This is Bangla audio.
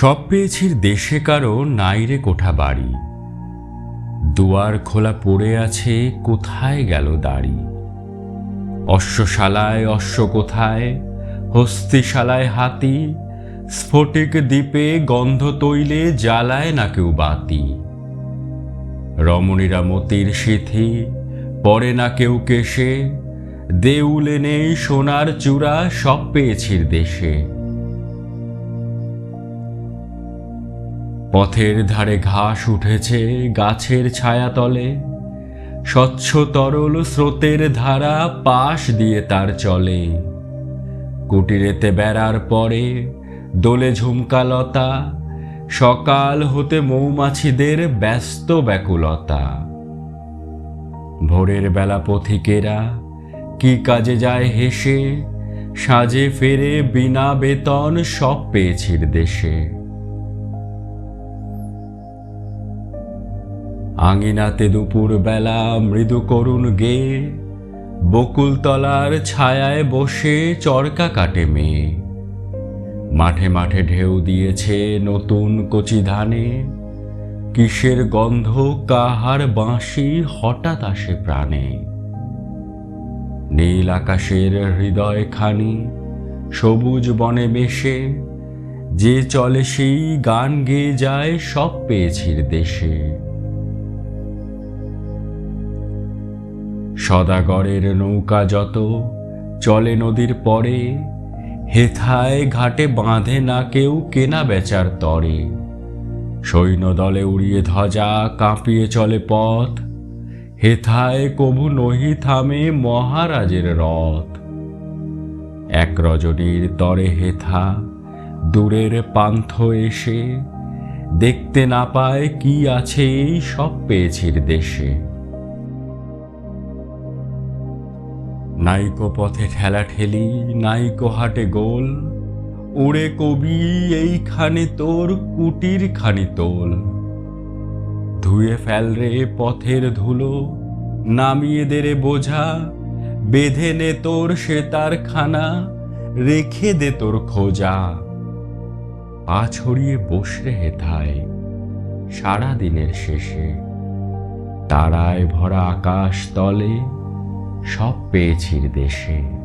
সব পেয়েছির দেশে কারও নাইরে কোঠা বাড়ি। দুয়ার খোলা পড়ে আছে, কোথায় গেল দাড়ি? অশ্বশালায় অশ্ব কোথায়, হস্তিশালায় হাতি? স্ফটিক দ্বীপে গন্ধ তৈলে জ্বালায় না কেউ বাতি? রমণীরা মতির সিথি পরে না কেউ কেশে। দেউলে নেই সোনার চূড়া, সব পেয়েছির দেশে। পথের ধারে ঘাস উঠেছে গাছের ছায়াতলে স্বচ্ছ তরল স্রোতের ধারা পাশ দিয়ে তার চলে। কুটিরেতে বেড়ার পরে দোলে ঝুমকালতা সকাল হতে মৌমাছিদের ব্যস্ত ব্যাকুলতা। ভোরের বেলা পথিকেরা কি কাজে যায় হেসে, সাজে ফেরে বিনা বেতন সব পেয়েছির দেশে। আঙিনাতে দুপুর বেলা মৃদু করুণ গে, বকুলতলার ছায়ায় বসে চরকা কাটে মেয়ে। মাঠে মাঠে ঢেউ দিয়েছে নতুন কচি ধানে, কিসের গন্ধ কাহার বাঁশি হঠাৎ আসে প্রাণে। নীল আকাশের হৃদয় খানি সবুজ বনে বেশে যে চলে সেই গান গেয়ে যায় সব পেয়েছির দেশে। সদাগরের নৌকা যত চলে নদীর পরে, হেথায় ঘাটে বাঁধে না কেউ কেনা বেচার তরে। সৈন্যদলে উড়িয়ে ধ্বজা কাঁপিয়ে চলে পথ, হেথায় কভু নহি থামে মহারাজের রথ। এক রজনীর তরে হেথা দূরের পান্থ এসে, দেখতে না পায় কি আছে এই সব পেয়েছির দেশে। নাইকো পথে ঠেলা ঠেলি নাইকো হাটে গোল। ওরে কবি, এইখানে তোর, কুটির খানি তোল। ধুয়ে ফেল রে পথের ধুলো, নামিয়ে দে রে বোঝা। বেঁধে নে তোর সে তার খানা রেখে দে তোর খোঁজা। পা ছড়িয়ে বসরে হেথায় সারা দিনের শেষে। তারায় ভরা আকাশ তলে সব পেয়েছির দেশে।